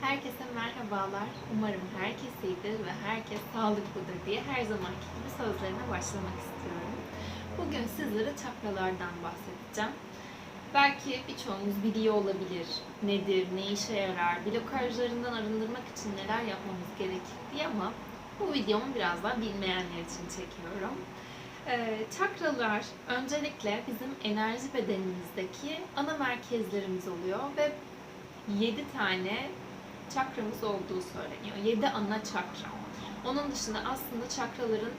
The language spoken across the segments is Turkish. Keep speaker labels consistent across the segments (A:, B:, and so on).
A: Herkese merhabalar. Umarım herkes iyidir ve herkes sağlıklıdır diye her zamanki gibi sözlerine başlamak istiyorum. Bugün sizlere çakralardan bahsedeceğim. Belki birçoğunuz biliyor olabilir. Nedir, ne işe yarar, blokajlarından arındırmak için neler yapmamız gerekir diye ama bu videomu biraz daha bilmeyenler için çekiyorum. Ee, çakralar öncelikle bizim enerji bedenimizdeki ana merkezlerimiz oluyor ve 7 tane çakramız olduğu söyleniyor. 7 ana çakra. Onun dışında aslında çakraların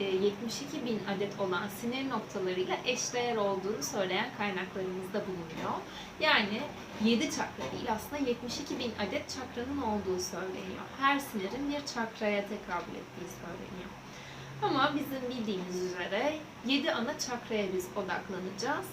A: e, 72 bin adet olan sinir noktalarıyla eşdeğer olduğunu söyleyen kaynaklarımızda bulunuyor. Yani 7 çakra değil aslında 72 bin adet çakranın olduğu söyleniyor. Her sinirin bir çakraya tekabül ettiği söyleniyor. Ama bizim bildiğimiz üzere 7 ana çakraya biz odaklanacağız.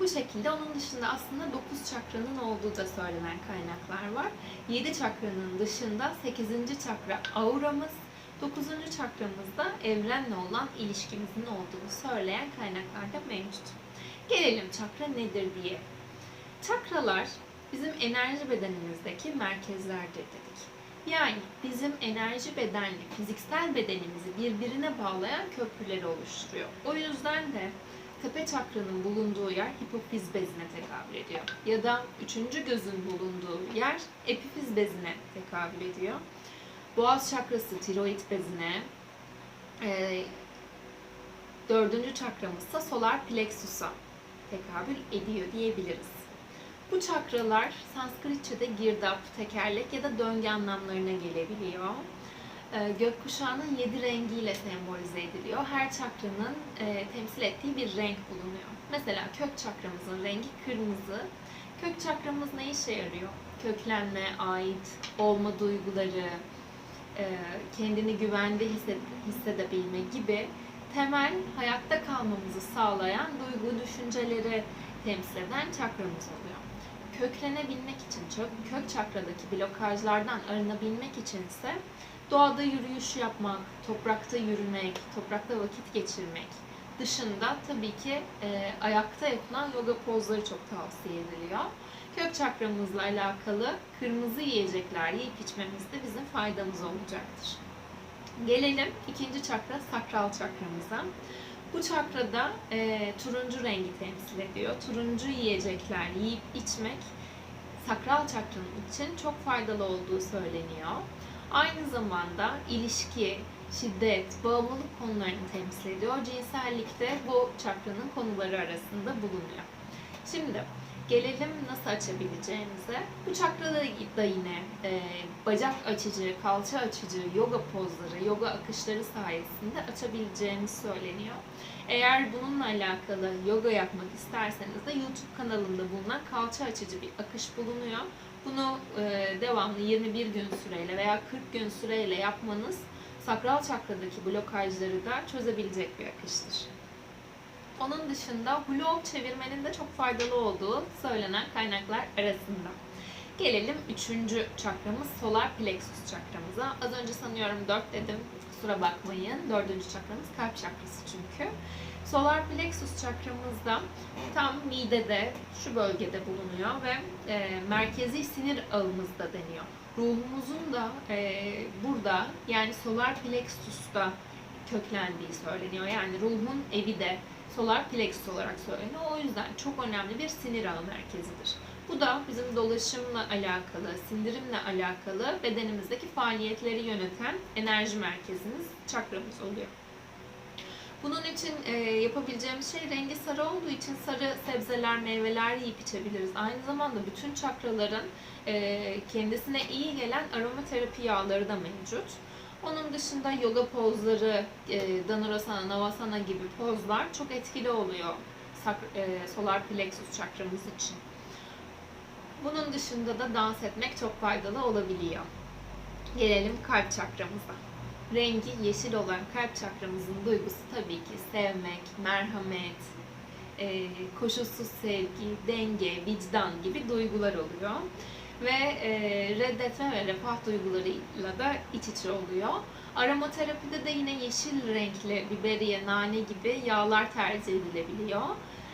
A: Bu şekilde onun dışında aslında 9 çakranın olduğu da söylenen kaynaklar var. 7 çakranın dışında 8. çakra auramız, 9. çakramızda evrenle olan ilişkimizin olduğunu söyleyen kaynaklar da mevcut. Gelelim çakra nedir diye. Çakralar bizim enerji bedenimizdeki merkezlerdir dedik. Yani bizim enerji bedenli, fiziksel bedenimizi birbirine bağlayan köprüleri oluşturuyor. O yüzden de tepe çakranın bulunduğu yer hipofiz bezine tekabül ediyor. Ya da üçüncü gözün bulunduğu yer epifiz bezine tekabül ediyor. Boğaz çakrası tiroid bezine, e, dördüncü çakramızsa solar plexus'a tekabül ediyor diyebiliriz. Bu çakralar Sanskritçe'de girdap, tekerlek ya da döngü anlamlarına gelebiliyor. Ee, gökkuşağının yedi rengiyle sembolize ediliyor. Her çakranın e, temsil ettiği bir renk bulunuyor. Mesela kök çakramızın rengi kırmızı. Kök çakramız ne işe yarıyor? Köklenme, ait olma duyguları, e, kendini güvende hissed- hissedebilme gibi temel hayatta kalmamızı sağlayan duygu, düşünceleri temsil eden çakramız oluyor. Köklenebilmek için, kök, çakradaki blokajlardan arınabilmek içinse doğada yürüyüş yapmak, toprakta yürümek, toprakta vakit geçirmek dışında tabii ki e, ayakta yapılan yoga pozları çok tavsiye ediliyor. Kök çakramızla alakalı kırmızı yiyecekler yiyip içmemiz de bizim faydamız olacaktır. Gelelim ikinci çakra sakral çakramıza. Bu çakrada e, turuncu rengi temsil ediyor. Turuncu yiyecekler yiyip içmek sakral çakranın için çok faydalı olduğu söyleniyor. Aynı zamanda ilişki, şiddet, bağımlılık konularını temsil ediyor. Cinsellik de bu çakranın konuları arasında bulunuyor. Şimdi gelelim nasıl açabileceğimize. Bu çakrada da yine e, bacak açıcı, kalça açıcı yoga pozları, yoga akışları sayesinde açabileceğimiz söyleniyor. Eğer bununla alakalı yoga yapmak isterseniz de YouTube kanalımda bulunan kalça açıcı bir akış bulunuyor. Bunu e, devamlı 21 gün süreyle veya 40 gün süreyle yapmanız sakral çakradaki blokajları da çözebilecek bir akıştır. Onun dışında blok çevirmenin de çok faydalı olduğu söylenen kaynaklar arasında. Gelelim üçüncü çakramız solar plexus çakramıza. Az önce sanıyorum 4 dedim. Kusura bakmayın. Dördüncü çakramız kalp çakrası çünkü. Solar plexus çakramızda tam midede, şu bölgede bulunuyor ve e, merkezi sinir ağımızda deniyor. Ruhumuzun da e, burada yani solar plexus'ta köklendiği söyleniyor. Yani ruhun evi de solar plexus olarak söyleniyor. O yüzden çok önemli bir sinir ağı merkezidir. Bu da bizim dolaşımla alakalı, sindirimle alakalı bedenimizdeki faaliyetleri yöneten enerji merkezimiz, çakramız oluyor. Bunun için e, yapabileceğimiz şey rengi sarı olduğu için sarı sebzeler, meyveler yiyip içebiliriz. Aynı zamanda bütün çakraların e, kendisine iyi gelen aromaterapi yağları da mevcut. Onun dışında yoga pozları, e, Dhanurasana, Navasana gibi pozlar çok etkili oluyor e, solar plexus çakramız için. Bunun dışında da dans etmek çok faydalı olabiliyor. Gelelim kalp çakramıza. Rengi yeşil olan kalp çakramızın duygusu tabii ki sevmek, merhamet, e, koşulsuz sevgi, denge, vicdan gibi duygular oluyor. Ve e, reddetme ve refah duygularıyla da iç içe oluyor. Aromaterapide de yine yeşil renkli biberiye, nane gibi yağlar tercih edilebiliyor.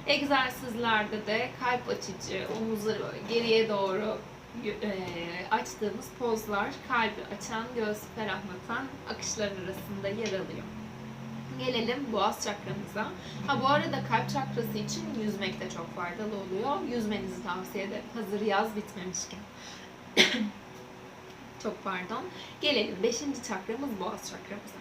A: Egzersizlerde de kalp açıcı, omuzları geriye doğru e, açtığımız pozlar kalbi açan, göğsü ferahlatan akışlar arasında yer alıyor. Gelelim boğaz çakramıza. Ha bu arada kalp çakrası için yüzmek de çok faydalı oluyor. Yüzmenizi tavsiye ederim. Hazır yaz bitmemişken. çok pardon. Gelelim 5. çakramız boğaz çakramıza.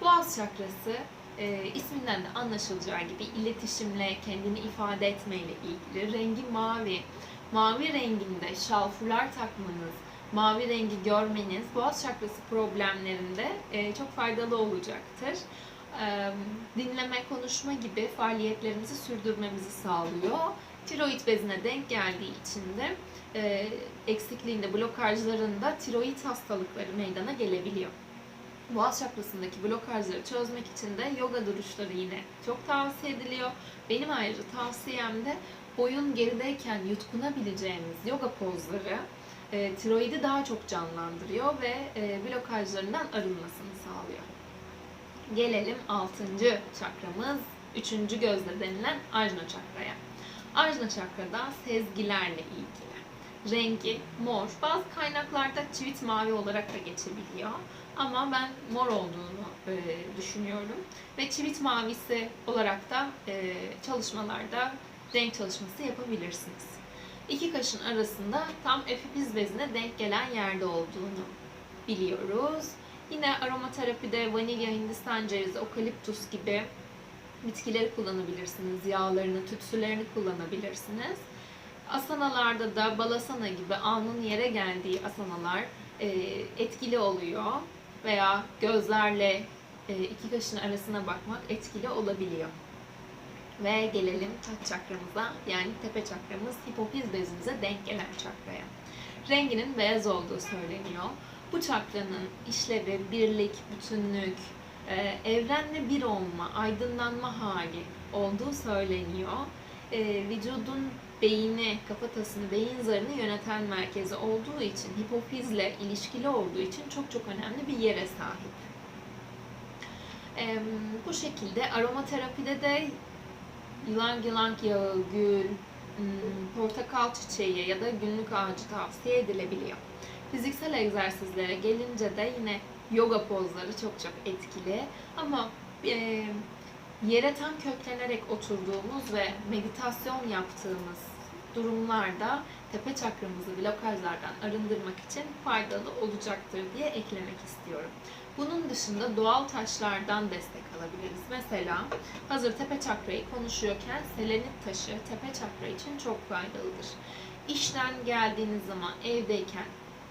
A: Boğaz çakrası e, isminden de anlaşılacağı gibi iletişimle, kendini ifade etmeyle ilgili. Rengi mavi. Mavi renginde şalfurlar takmanız, mavi rengi görmeniz boğaz çakrası problemlerinde e, çok faydalı olacaktır. Dinleme, konuşma gibi faaliyetlerimizi sürdürmemizi sağlıyor. Tiroid bezine denk geldiği için de eksikliğinde, blokajlarında tiroid hastalıkları meydana gelebiliyor. Boğaz çakrasındaki blokajları çözmek için de yoga duruşları yine çok tavsiye ediliyor. Benim ayrıca tavsiyem de boyun gerideyken yutkunabileceğimiz yoga pozları e, tiroidi daha çok canlandırıyor ve e, blokajlarından arınmasını sağlıyor. Gelelim 6. çakramız, 3. gözle denilen Ajna çakraya. Ajna çakrada sezgilerle ilgili. Rengi mor. Bazı kaynaklarda çivit mavi olarak da geçebiliyor. Ama ben mor olduğunu e, düşünüyorum. Ve çivit mavisi olarak da e, çalışmalarda renk çalışması yapabilirsiniz. İki kaşın arasında tam epifiz bezine denk gelen yerde olduğunu biliyoruz. Yine aromaterapide vanilya, hindistan cevizi, okaliptus gibi bitkileri kullanabilirsiniz. Yağlarını, tütsülerini kullanabilirsiniz. Asanalarda da balasana gibi alnın yere geldiği asanalar e, etkili oluyor. Veya gözlerle e, iki kaşın arasına bakmak etkili olabiliyor. Ve gelelim taç çakramıza yani tepe çakramız hipofiz bezimize denk gelen çakraya. Renginin beyaz olduğu söyleniyor. Bu çakranın işlevi birlik, bütünlük, e, evrenle bir olma, aydınlanma hali olduğu söyleniyor. E, vücudun beyni, kafatasını, beyin zarını yöneten merkezi olduğu için, hipofizle ilişkili olduğu için çok çok önemli bir yere sahip. E, bu şekilde aromaterapide de yılan yılan yağı, gül, hmm, portakal çiçeği ya da günlük ağacı tavsiye edilebiliyor. Fiziksel egzersizlere gelince de yine yoga pozları çok çok etkili ama e, yere tam köklenerek oturduğumuz ve meditasyon yaptığımız durumlarda tepe çakramızı blokajlardan arındırmak için faydalı olacaktır diye eklemek istiyorum. Bunun dışında doğal taşlardan destek alabiliriz. Mesela hazır tepe çakrayı konuşuyorken selenit taşı tepe çakra için çok faydalıdır. İşten geldiğiniz zaman evdeyken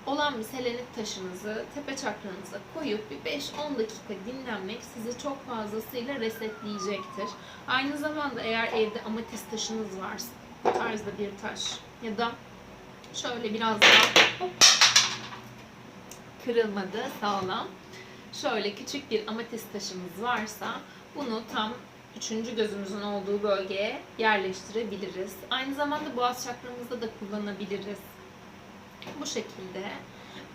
A: olan bir selenit taşınızı tepe çakranıza koyup bir 5-10 dakika dinlenmek sizi çok fazlasıyla resetleyecektir. Aynı zamanda eğer evde amatist taşınız varsa bu tarzda bir taş ya da şöyle biraz daha hop, kırılmadı sağlam. Şöyle küçük bir amatist taşımız varsa bunu tam üçüncü gözümüzün olduğu bölgeye yerleştirebiliriz. Aynı zamanda boğaz çakramızda da kullanabiliriz. Bu şekilde.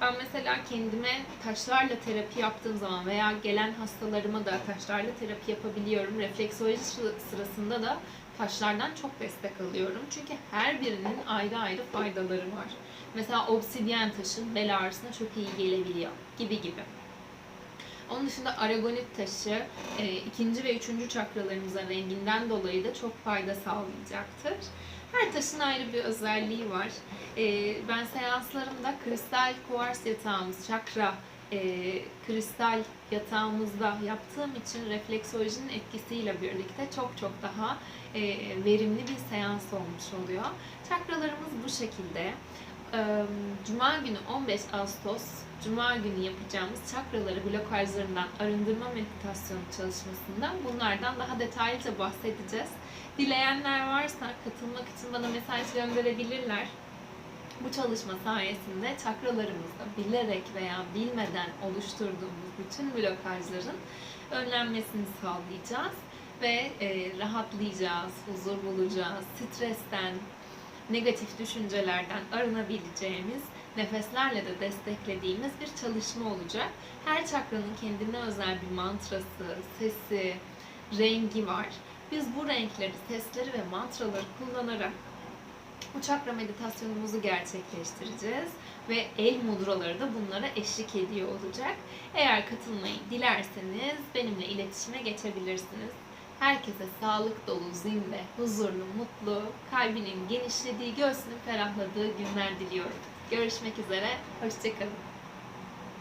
A: Ben mesela kendime taşlarla terapi yaptığım zaman veya gelen hastalarıma da taşlarla terapi yapabiliyorum. Refleksoloji sırasında da taşlardan çok destek alıyorum. Çünkü her birinin ayrı ayrı faydaları var. Mesela obsidyen taşın bel ağrısına çok iyi gelebiliyor gibi gibi. Onun dışında aragonit taşı e, ikinci ve üçüncü çakralarımıza renginden dolayı da çok fayda sağlayacaktır. Her taşın ayrı bir özelliği var. E, ben seanslarımda kristal kuvars yatağımız, çakra e, kristal yatağımızda yaptığım için refleksolojinin etkisiyle birlikte çok çok daha e, verimli bir seans olmuş oluyor. Çakralarımız bu şekilde. Cuma günü 15 Ağustos Cuma günü yapacağımız çakraları blokajlarından arındırma meditasyonu çalışmasında bunlardan daha detaylıca bahsedeceğiz. Dileyenler varsa katılmak için bana mesaj gönderebilirler. Bu çalışma sayesinde çakralarımızda bilerek veya bilmeden oluşturduğumuz bütün blokajların önlenmesini sağlayacağız ve rahatlayacağız, huzur bulacağız, stresten, negatif düşüncelerden arınabileceğimiz, nefeslerle de desteklediğimiz bir çalışma olacak. Her çakranın kendine özel bir mantrası, sesi, rengi var. Biz bu renkleri, sesleri ve mantraları kullanarak bu çakra meditasyonumuzu gerçekleştireceğiz ve el mudraları da bunlara eşlik ediyor olacak. Eğer katılmayı dilerseniz benimle iletişime geçebilirsiniz. Herkese sağlık dolu, zinde, huzurlu, mutlu, kalbinin genişlediği, göğsünün ferahladığı günler diliyorum. Görüşmek üzere, hoşçakalın.